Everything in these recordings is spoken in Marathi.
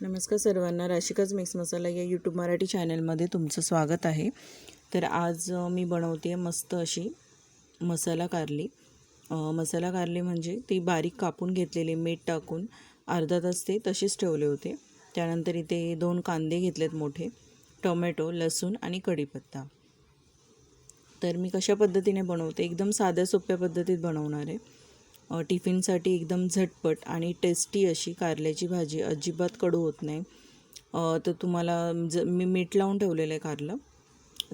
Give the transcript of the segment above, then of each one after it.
नमस्कार सर्वांना राशिकाच मिक्स मसाला या यूट्यूब मराठी चॅनलमध्ये तुमचं स्वागत आहे. तर आज मी बनवते मस्त अशी मसाला कारली. मसाला कारली म्हणजे ती बारीक कापून घेतलेली मीठ टाकून अर्धा तास ते तसेच ठेवले होते. त्यानंतर इथे दोन कांदे घेतलेत मोठे टोमॅटो लसूण आणि कढीपत्ता. तर मी कशा पद्धतीने बनवते? एकदम साध्या सोप्या पद्धतीत बनवणार आहे. टिफिनसाठी एकदम झटपट आणि टेस्टी अशी कारल्याची भाजी अजिबात कडू होत नाही. तर तुम्हाला ज मी मीठ लावून ठेवलेलं आहे कारलं.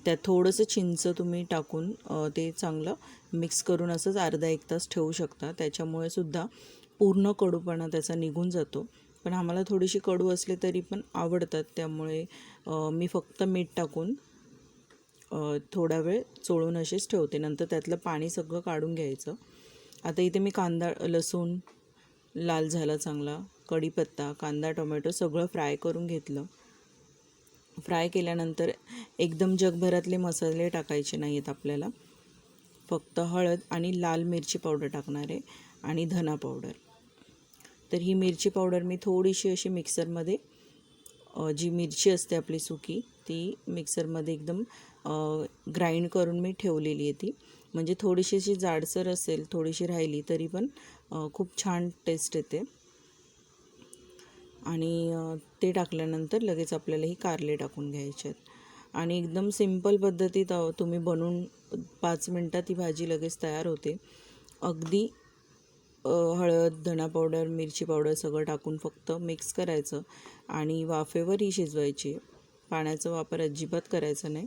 त्यात थोडंसं चिंच तुम्ही टाकून ते चांगलं मिक्स करून असंच अर्धा एक तास ठेवू शकता. त्याच्यामुळे सुद्धा पूर्ण कडूपणा त्याचा निघून जातो. पण आम्हाला थोडीशी कडू असले तरी पण आवडतात. त्यामुळे मी फक्त मीठ टाकून थोडा वेळ चोळून असेच ठेवते. नंतर त्यातलं पाणी सगळं काढून घ्यायचं. आता इथे मी कांदा लसूण लाल झाला चांगला कढीपत्ता कांदा टोमॅटो सगळं फ्राय करून घेतलं. फ्राय केल्यानंतर एकदम जगभरातले मसाले टाकायचे नाही आहेत आपल्याला. फक्त हळद आणि लाल मिरची पावडर टाकणार आहे आणि धना पावडर. तर ही मिरची पावडर मी थोडीशी अशी मिक्सरमध्ये जी मिरची असते आपली सुकी ती मिक्सरमध्ये एकदम ग्राइंड करून मी ठेवलेली आहे ती. म्हणजे थोडीशी अशी जाडसर असेल थोडीशी राहिली तरी पण खूप छान टेस्ट येते. आणि ते टाकल्यानंतर लगेच आपल्याला ही कारले टाकून घ्यायचे आहेत. आणि एकदम सिंपल पद्धतीत तुम्ही बनवून पाच मिनटात ही भाजी लगेच तयार होते. अगदी हळद धणा पावडर मिरची पावडर सगळं टाकून फक्त मिक्स करायचं. आणि वाफेवर ही शिजवायची. पाण्याचा वापर अजिबात करायचा नाही.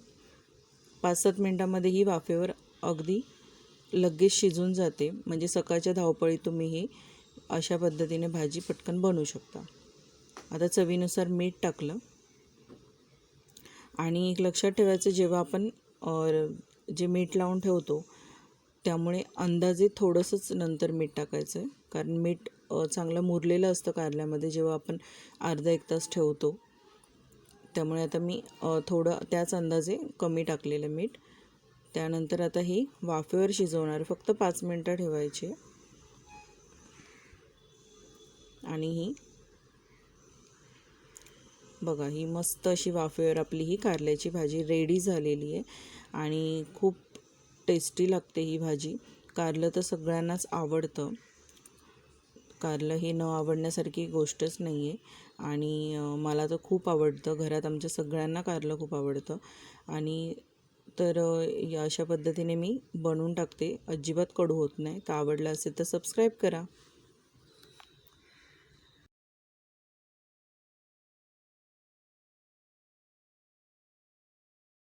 पाच सात मिनटामध्ये ही वाफेवर अगदी लगेच शिजून जाते. म्हणजे सकाळच्या धावपळीत तुम्ही ही अशा पद्धतीने भाजी पटकन बनवू शकता. आता चवीनुसार मीठ टाकलं. आणि एक लक्षात ठेवायचं जेव्हा आपण जे मीठ लावून ठेवतो त्यामुळे अंदाजे थोडंसंच नंतर मीठ टाकायचं आहे कारण मीठ चांगलं मुरलेलं असतं कारल्यामध्ये जेव्हा आपण अर्धा एक तास ठेवतो. त्यामुळे आता मी थोडं त्याच अंदाजे कमी टाकलेलं मीठ. त्यानंतर आता ही वाफेवर शिजवणार. फक्त पाच मिनटं ठेवायची. आणि ही बघा ही मस्त अशी वाफेवर आपली ही कारल्याची भाजी रेडी झालेली आहे. आणि खूप टेस्टी लागते ही भाजी. कारलं तर सगळ्यांनाच आवडतं. कारलं हे न आवडण्यासारखी गोष्टच नाही आहे आणि मला तर खूप आवडतं. घरात आमच्या सगळ्यांना कारलं खूप आवडतं. आणि तर या अशा पद्धतीने मी बनवून टाकते. अजिबात कडू होत नाही. तर आवडलं असेल तर सबस्क्राईब करा.